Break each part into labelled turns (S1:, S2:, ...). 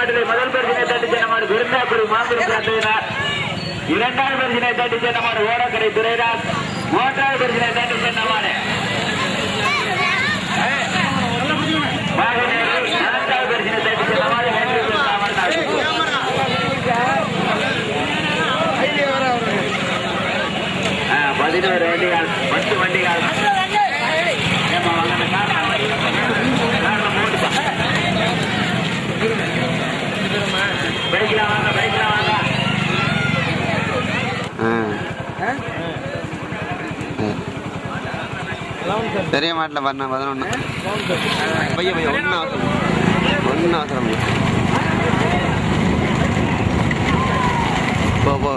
S1: மாட்டிலே முதல் பரிசினை தட்டி சென்ற மாடு விருந்தாக்குடி மாபெரும் பிரார்த்தனையினார் இரண்டாவது பரிசினை தட்டி சென்ற மாடு ஓடக்கரை துறைராஜ் மூன்றாவது பரிசினை தட்டி சென்ற மாடு நான்காவது பரிசினை தட்டி சென்ற மாடு பதினோரு வண்டிகள் பத்து வண்டிகள் ஏம்மா, வாங்க, இந்த காரணம் காரணம் போட்டுப்பா பைக்ல வாங்க பைக்ல வாங்க
S2: பெரிய மாட்டில் பண்ண பதினொன்று பையன் பையன் ஒன்றும் அவசரம். ஒன்றும் அவசரம். போ போ.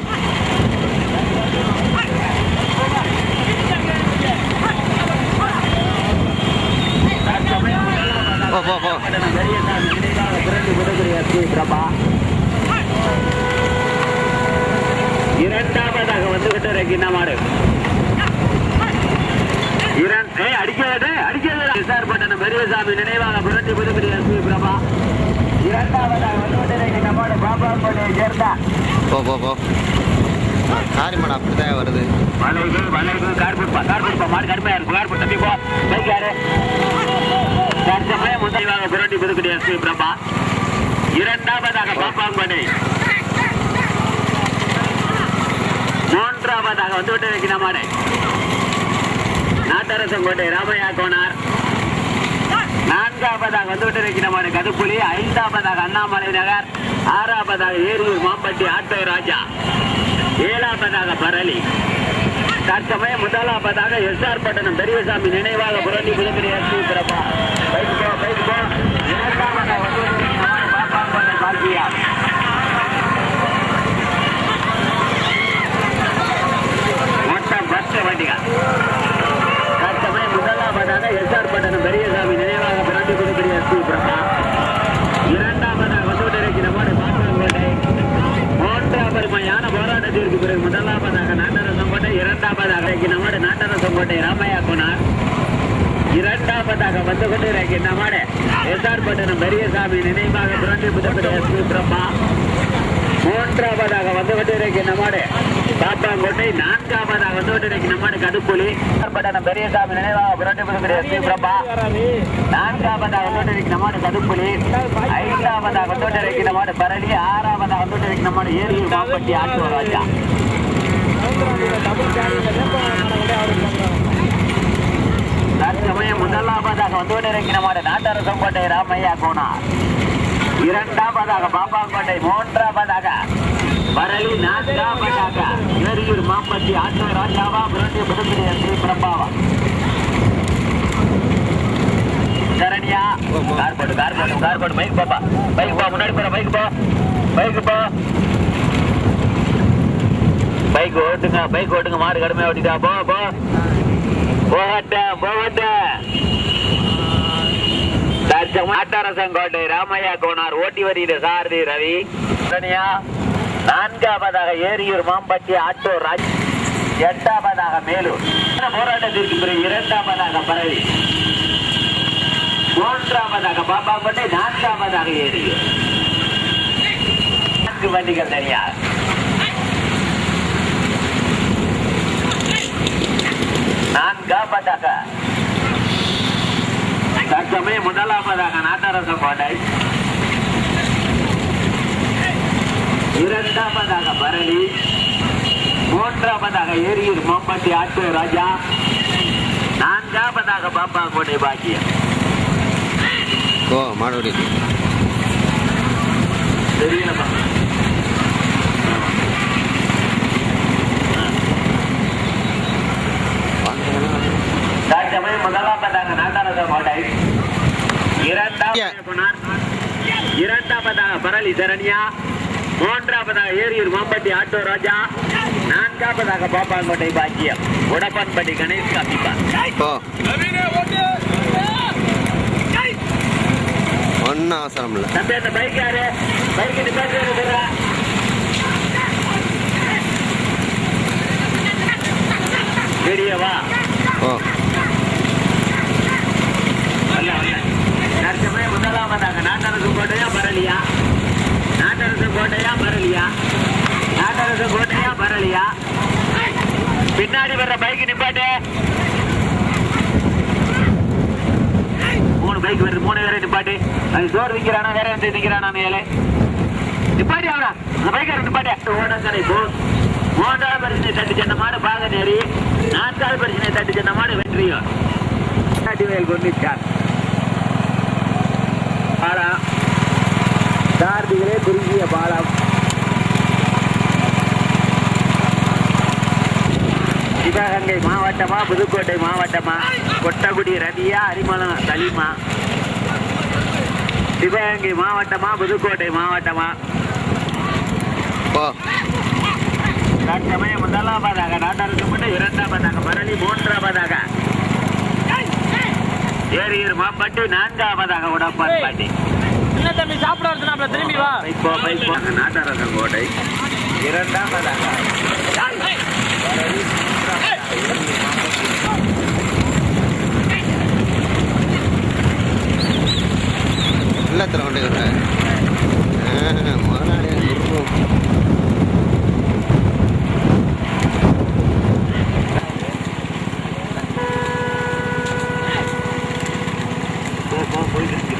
S2: போ போ போ.
S1: இரண்டாவதாக வந்துகிட்டு ரெக்கின மாடு இரண்- ஏய், அடிக்காதே, அடிக்காதே. விசாரப்பட்டன பெரியசாமி நினைவாக புரட்சி புதுக்குடி எஸ்பி பிரபா. இரண்டாவதாக வந்துகிட்டு ரெக்கின மாடு பாபா கோட்டையை சேர்ந்த
S2: போ போ போ. காரி மாடு அப்படிதான் வருது.
S1: வளைவு வளைவு கார்புட்பா கார்புட்பா மாடு கடுமையா இருக்கும் கார்புட் தம்பி போ. பைக் யாரு தற்சமயம் முதலிவாக புரட்டி புதுக்குடி எஸ்பி பிரபா. இரண்டாவதாக பாப்பாங்கோட்டை மூன்றாவதாக வந்துவிட்டு இருக்கிற மாடு. நாட்டரசங்கோட்டை ராமையா கோனார். நான்காவதாக வந்துவிட்டு இருக்கிற மாடு கதுப்புலி ஐந்தாவதாக அண்ணாமலை நகர் ஆறாவதாக ஏரூர் மாம்பட்டி ஆட்டோ ராஜா ஏழாவதாக பரளி. தற்சமயம் முதலாவதாக எஸ் ஆர் பட்டணம் பெரியசாமி நினைவாக புரளி புதுக்குடி எஸ்பி சிறப்பா. பைக் போ பைக் போ இரண்டாவதாக வந்து இருக்கிற பாக்கியா மொத்தம் பத்து வண்டிகள் தற்சமயம் முதலாவதாக எஸ்ஆர் பட்டணம் பெரியசாமி நினைவாக புரண்டி புதுக்குடி எஸ்பி பிரபா இரண்டாவதாக வந்துவிட்டு இருக்கிற மாடு பாப்பாங்கோட்டை மூன்றாவது மையான போராட்டத்திற்கு பிறகு முதலாவதாக நாட்டரசங்கோட்டை இரண்டாவதாக இருக்கிற மாடு நாட்டரசங்கோட்டை ராமையா குனார் இரண்டாவதாக வந்து கொண்டு பெரியசாமி நினைவாக புரண்டி புதுக்குடி எஸ்பி பிரபா மூன்றாவதாக வந்து கொண்டு இருக்கிற பாப்பாங்கோட்டை நான்காவதாக வந்து கொண்டு இருக்கிற கடுப்புலி பட்டணம் பெரியசாமி நினைவாக புரண்டி புதுக்குடி எஸ்பி நான்காவதாக வந்து கடுப்புலி ஐந்தாவதாக வந்து இருக்கிற மாடு பரளி. ஆறாவதாக வந்து இருக்கிற மாடு ஏரியூர் மாம்பட்டி ராஜா தற்சமயம் முதலாவதாக வந்து இருக்கிற மாடு நாட்டரசங்கோட்டை ராமையா கோனார். இரண்டாவதாக பாப்பாங்கோட்டை மூன்றாவதாக பரளி நான்காவதாக ஏரியூர் மாம்பட்டி ஆட்டோ ராஜாவா புரண்டி புதுப்பிரிய ஸ்ரீ பிரம்பாவா. சரணியா கார் போட்டு கார் போட்டு கார் போட்டு பைக் போப்பா. பைக் போ முன்னாடி போற பைக் போ. பைக் போ. பைக் ஓட்டுங்க பைக் ஓட்டுங்க மாடு கடுமையா ஓட்டிட்டா போ போ. போகட்ட போகட்ட. ஆட்டாரசங்கோட்டை ராமையா கோனார் ஓட்டி வருகிற சாரதி ரவி. நான்காவதாக ஏரியூர் மாம்பட்டி ஆட்டோ ராஜ் எட்டாவதாக மேலூர். போராட்டத்திற்கு பிறகு இரண்டாவதாக பரவி. மூன்றாவதாக பாப்பாக்கோட்டை நான்காவதாக ஏரியூர். நான்கு வண்டிகள் தனியார் நான்காவதாக. தற்சமயம் முதலாவதாக நாட்டரச கோட்டை இரண்டாவதாக பரணி மூன்றாவதாக ஏரியூர் மாம்பட்டி ஆட்டோ ராஜா. நான்காவதாக பாப்பா கோட்டை பாக்கியம்.
S2: ஓ மாடு ஓடிட்டு
S1: தெரியலப்பா தற்சமயம் முதலாவதாக நாட்டரச கோட்டை இரண்டாவது இரண்டாவதாக பரளி சரண்யா. மூன்றாவதாக ஏரியூர் மாம்பட்டி ஆட்டோ ராஜா. நான்காவதாக பாப்பாங்கோட்டை பாக்கியம். உடப்பன்பட்டி கணேஷ் காப்பிப்பா
S2: போ. ஒன்றும் அவசரம் இல்லை.
S1: தம்பி அந்த பைக் யாரு? பைக் நிப்பாட்டு வீடியோவா
S2: ஓ
S1: அடுத்த போய் முதலாவதாக நாட்டரசு கோட்டையா பரலியா? நாட்டரசு கோட்டையா பரலியா? நாட்டரசு கோட்டையா பரலியா? பின்னாடி வர்ற பைக் நிப்பாட்டு. மூணு பைக் வருது மூணு பேரை நிப்பாட்டு. அது சோறு விற்கிறானா வேற எந்த நிற்கிறானா மேலே? நிப்பாட்டி அவனா? அந்த பைக்கார நிப்பாட்டி. ஓடக்கரை போ. மூன்றாவது பரிசனை தட்டு சென்ற மாடு பாகநேரி நான்காவது பரிசனை தட்டு சென்ற மாடு வெற்றியும் வயல் கொண்டிருக்கார். பாலம் கார்த்திகளே குறுகிய பாலம் சிவகங்கை மாவட்டமா புதுக்கோட்டை மாவட்டமா? கொட்டகுடி ரதியா அரிமளம் சலீமா. சிவகங்கை மாவட்டமா புதுக்கோட்டை மாவட்டமா? தற்சமயம் முதலாவதாக நாட்டாருக்கு மட்டும் இரண்டாவதாக பரணி மூன்றாவதாக. ஏரியூர் மாம்பட்டி நான்காவதாக உடப்பான் பாட்டி.
S3: என்ன தம்பி சாப்பிட வருதுனாப்ல திரும்பி வா.
S1: பைப்போ பைப்போ நாட்டாரசன் கோட்டை இரண்டாவதாக.
S2: எல்லாத்துல கொண்டு வர முதலாளி குருவும்
S1: போ போ போயிட்டு இருக்கு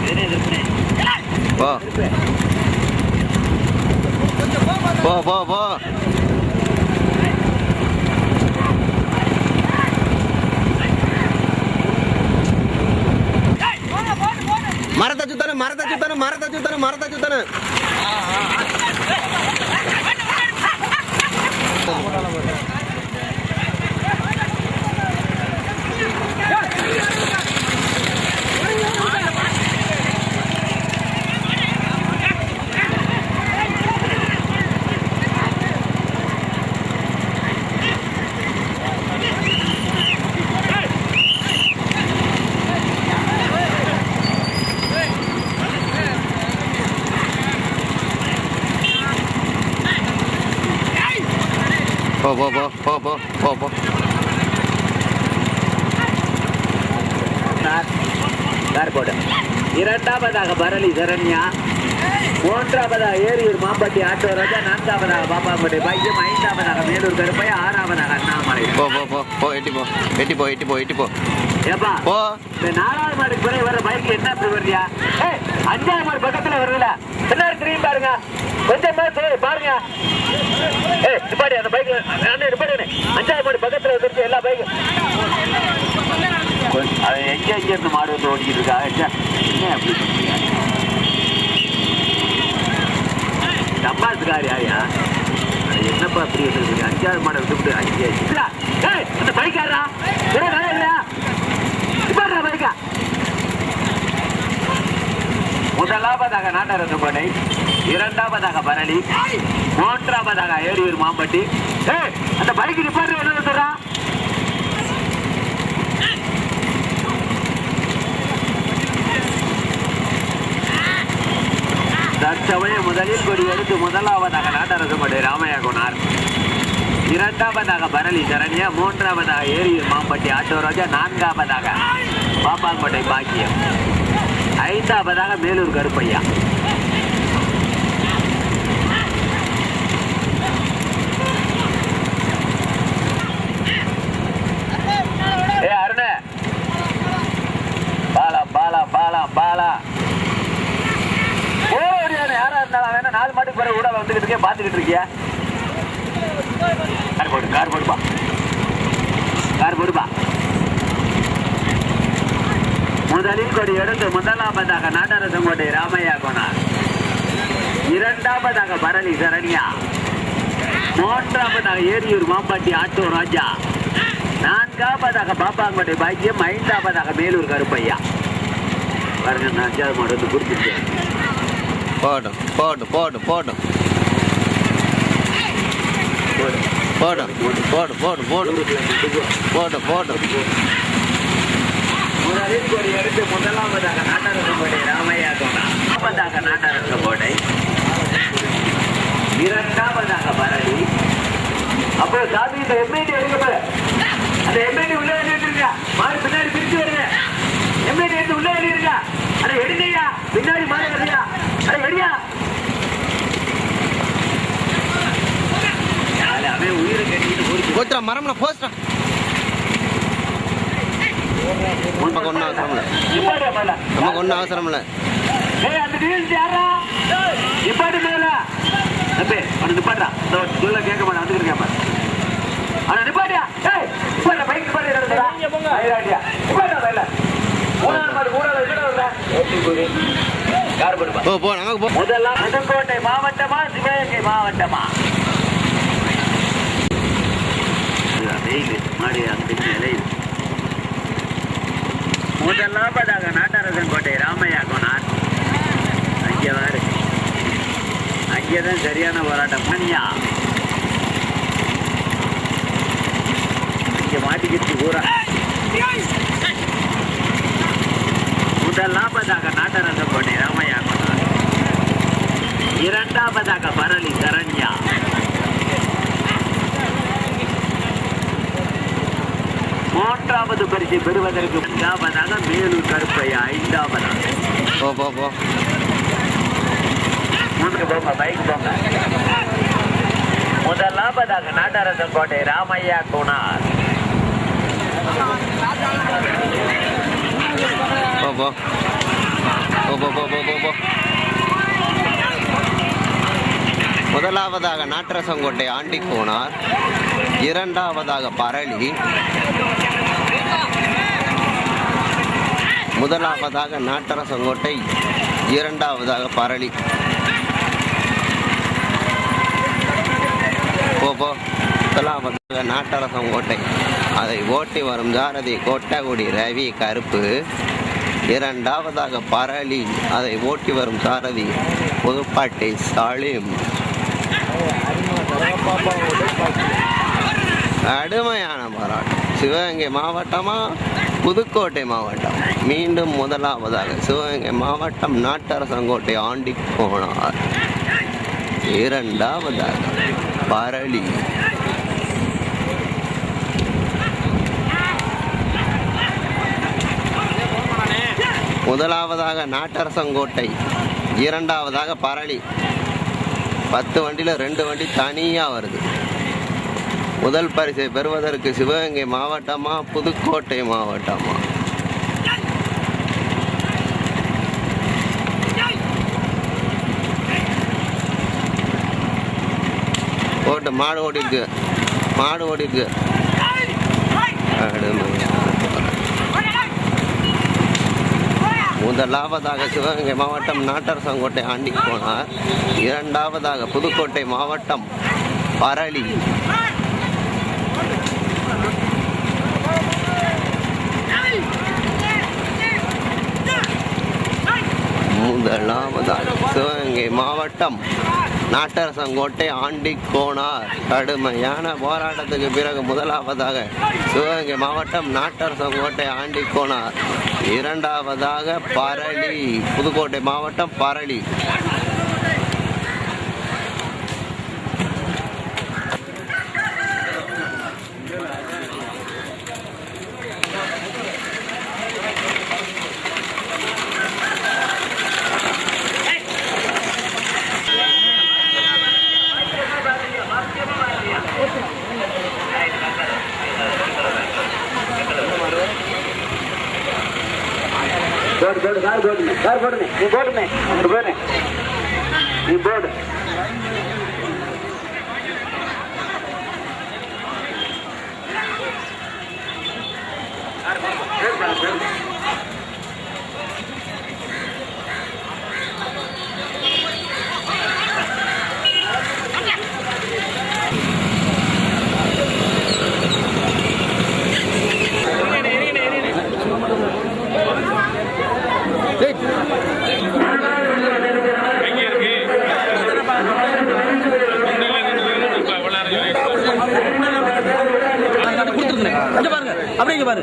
S1: வேற எதிர்ப்பு
S2: போ போ போ போ மரத்தை சுத்தணும் மரத்தை சுத்தணும் மரத்தை சுத்தணும் மரத்தை சுத்தணும் போ போ போ போ போ போ போ
S1: சார் போடு. இரண்டாவதாக பரளி சரண்யா. மூன்றாவதாக ஏரியூர் மாம்பட்டி ஆட்டோ ராஜா. நான்காவதாக பாப்பாம்பட்டி பையம். ஐந்தாவதாக மேலூர் கருப்பையா ஆறாவதாக அண்ணாமலை.
S2: போ போ போ போ எட்டி போ எட்டி போ எட்டி போ எட்டி போ.
S1: ஏப்பா
S2: போ.
S1: இந்த நாலாவது மாடுக்கு பிறகு வர பைக் என்ன இப்படி வருதியா ஏய் அஞ்சாவது மாடு பக்கத்துல வருதுல. பின்னாடி திரும்பி பாருங்க. கொஞ்சம் சரி பாருங்க. ஏ நிப்பாடி அந்த பைக் அண்ணன் நிப்பாடி அஞ்சாவது மாடி பக்கத்துல வந்துருச்சு எல்லா பைக்கும் அது எங்க எங்க இருந்து மாடு வந்து ஓடிக்கிட்டு இருக்கா? என்ன அப்படி பண்றீங்க? டப்பாசுக்காரி ஆயா? அது என்னப்பா அப்படி வந்துருக்கு அஞ்சாவது மாடை விட்டு அஞ்சு ஏய் அந்த பைக்காரா ஒரே வேலை இல்லையா? நிப்பாடுறா பைக்கா. முதலாவதாக நாட்டரசு படை இரண்டாவதாக பரணி மூன்றாவதாக ஏரியூர் மாம்பட்டி. ஏய் அந்த பைக் நிப்பாடுற என்ன சொல்றா? தற்சமயம் முதலில் கொடி எடுத்து முதலாவதாக நாட்டரசு படை ராமையா குணார் இரண்டாவதாக பரளி சரண்யா மூன்றாவதாக ஏரியூர் மாம்பட்டி ஆட்டோ ரோஜா நான்காவதாக பாப்பாங்கோட்டை பாக்கியம். ஐந்தாவதாக மேலூர் கருப்பையா ஏ அருண பாலா பாலா பாலா பாலா ஓ முடியாது யாரா இருந்தாலும் வேணா நாலு மாட்டுக்கு பிறகு கூட வந்துகிட்டு இருக்கே பாத்துக்கிட்டு இருக்கியா கார் போடு கார் போடுப்பா கார் போடுப்பா முதலில் கொடி எடுத்து முதலாவதாக நாட்டரசங்கோட்டை ராமையா கோனார். இரண்டாவதாக பரளி சரண்யா. மூன்றாவதாக ஏரியூர் மாம்பாட்டி ஆட்டோ ராஜா. நான்காவதாக பாப்பாங்கோட்டை பாக்கியம் ஐந்தாவதாக மேலூர் கருப்பையா. பாருங்க நான் அஞ்சாவது மாடு வந்து குறிப்பிட்டேன்
S2: போடும் போடும் போடும் போடும் போடும் போடு போடு போடு போடு போடு.
S1: முதலில் கொடி எடுத்து முதலாவதாக நாட்டரசங்கோட்டை ராமையா கோனார் முதலாவதாக நாட்டரசங்கோட்டை இரண்டாவதாக பரளி அப்புறம் சாமி இந்த எம்ஐடி எடுக்க அந்த எம்ஐடி உள்ள இருக்கா?
S2: நமக்கு ஒன்றும் அவசரம் இல்லை
S1: கேட்க மாட்டேன் வந்துட்டு கேட்பேன் ஆனா நிப்பாட்டியா? பைக் புதுக்கோட்டை மாவட்டமா சிவகங்கை மாவட்டமா? மாடி அந்த நிலையில் முதலாவதாக நாட்டரசன் கோட்டை ராமையா கோனார் அங்கே வாரு. அங்கேதான் சரியான போராட்டம் பண்ணியா? இங்கே மாட்டிக்கிச்சு பூரா முதலாவதாக நாட்டரசன் கோட்டை ராமையா கோனார் இரண்டாவதாக பரளி சரண்யா. மூன்றாவது பரிசு பெறுவதற்கு முதலாவதாக மேலூர் கருப்பையா ஐந்தாவதாக.
S2: போ போ போ.
S1: பைக் போங்க முதலாவதாக நாட்டரசன் கோட்டை ராமையா குணார்
S2: போ முதலாவதாக நாட்டரசங்கோட்டை ஆண்டி கோனார் இரண்டாவதாக பரளி. முதலாவதாக நாட்டரசங்கோட்டை இரண்டாவதாக பரளி. போப்போ முதலாவதாக நாட்டரசங்கோட்டை அதை ஓட்டி வரும் ஜாரதி கோட்டகுடி ரவி கருப்பு. இரண்டாவதாக பரளி. அதை ஓட்டி வரும் சாரதி புதுப்பாட்டை சாலிம். கடுமையான போராட்டம். சிவகங்கை மாவட்டமா? புதுக்கோட்டை மாவட்டம். மீண்டும் முதலாவதாக சிவகங்கை மாவட்டம் நாட்டரசங்கோட்டை ஆண்டி போனார். இரண்டாவதாக பரளி. முதலாவதாக நாட்டரசங்கோட்டை இரண்டாவதாக பரளி. பத்து வண்டியில் ரெண்டு வண்டி தனியாக வருது. முதல் பரிசை பெறுவதற்கு சிவகங்கை மாவட்டமா புதுக்கோட்டை மாவட்டமா? ஓட்டு மாடு ஓடிக்கு மாடு ஓடிக்கு முதலாவதாக சிவகங்கை மாவட்டம் நாட்டரசங்கோட்டை ஆண்டி போனார். இரண்டாவதாக புதுக்கோட்டை மாவட்டம் பரளி. முதலாவதாக சிவகங்கை மாவட்டம் நாட்டரசங்கோட்டை ஆண்டிக்கோனார் கடுமையான போராட்டத்துக்கு பிறகு முதலாவதாக சிவகங்கை மாவட்டம் நாட்டரசங்கோட்டை ஆண்டிக்கோனார் இரண்டாவதாக பரளி புதுக்கோட்டை மாவட்டம் பரளி.
S1: போடு போடுமே நீ போடுமே அங்கே போடு நீ போடு
S3: Thank you. இங்க பாருங்க. அப்படியே இங்க பாரு.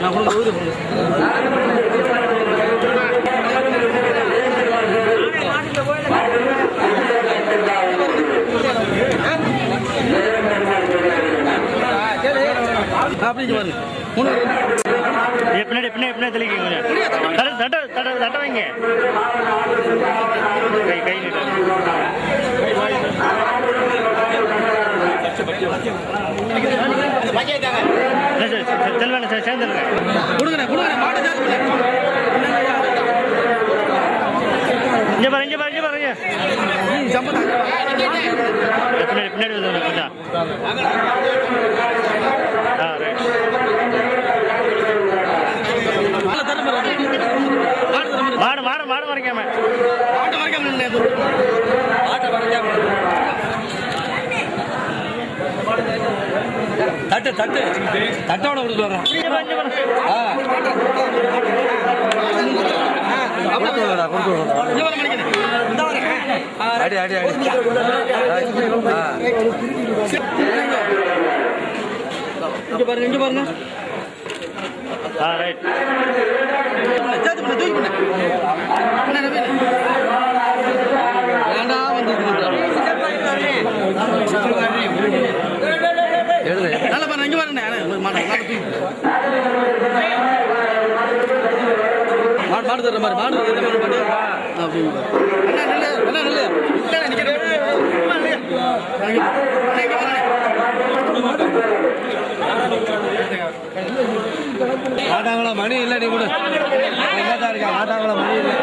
S3: நான் கொடுங்க ஊரு இங்க பாருங்க. மூணு.
S4: பின்னாடி பின்னாடி பின்னாடி தெளிக்க தட தட்ட தட தட்ட வைங்க. கை கை செல்வாங்க சார் சேர்ந்துருங்க. பின்னாடி
S3: மாடு
S4: மாடு மாடு மறைக்காம.
S3: மாட்டை நின்னு மாட்டை மறைக்காம தட்டு தட்டு. தட்டோட கொடுத்து வரோம்
S4: இங்கே பாரு இங்கே பாரு.
S3: ஆ. கொடுத்து வரா கொடுத்து வரா அடி அடி அடி. இங்க பாருங்க இங்க பாருங்க
S4: ஆ ரைட்
S3: சேர்த்து பண்ண தூக்கி பண்ண அண்ணா, நவீன். வேண்டாம் வந்து நல்லா பாருங்க இங்க பாருங்க அண்ணா, மாடு மாடு தூக்கி மாடு மாடு தர்ற மாதிரி மாடு தர்ற மாதிரி மாடு அப்படி அண்ணா நில்லு அண்ணா நில்லு இல்ல நிக்கிறேன் மாட்டாங்களா மணி இல்லை நீ கூட. தான் இருக்கா மாட்டாங்களா மணி இல்லை.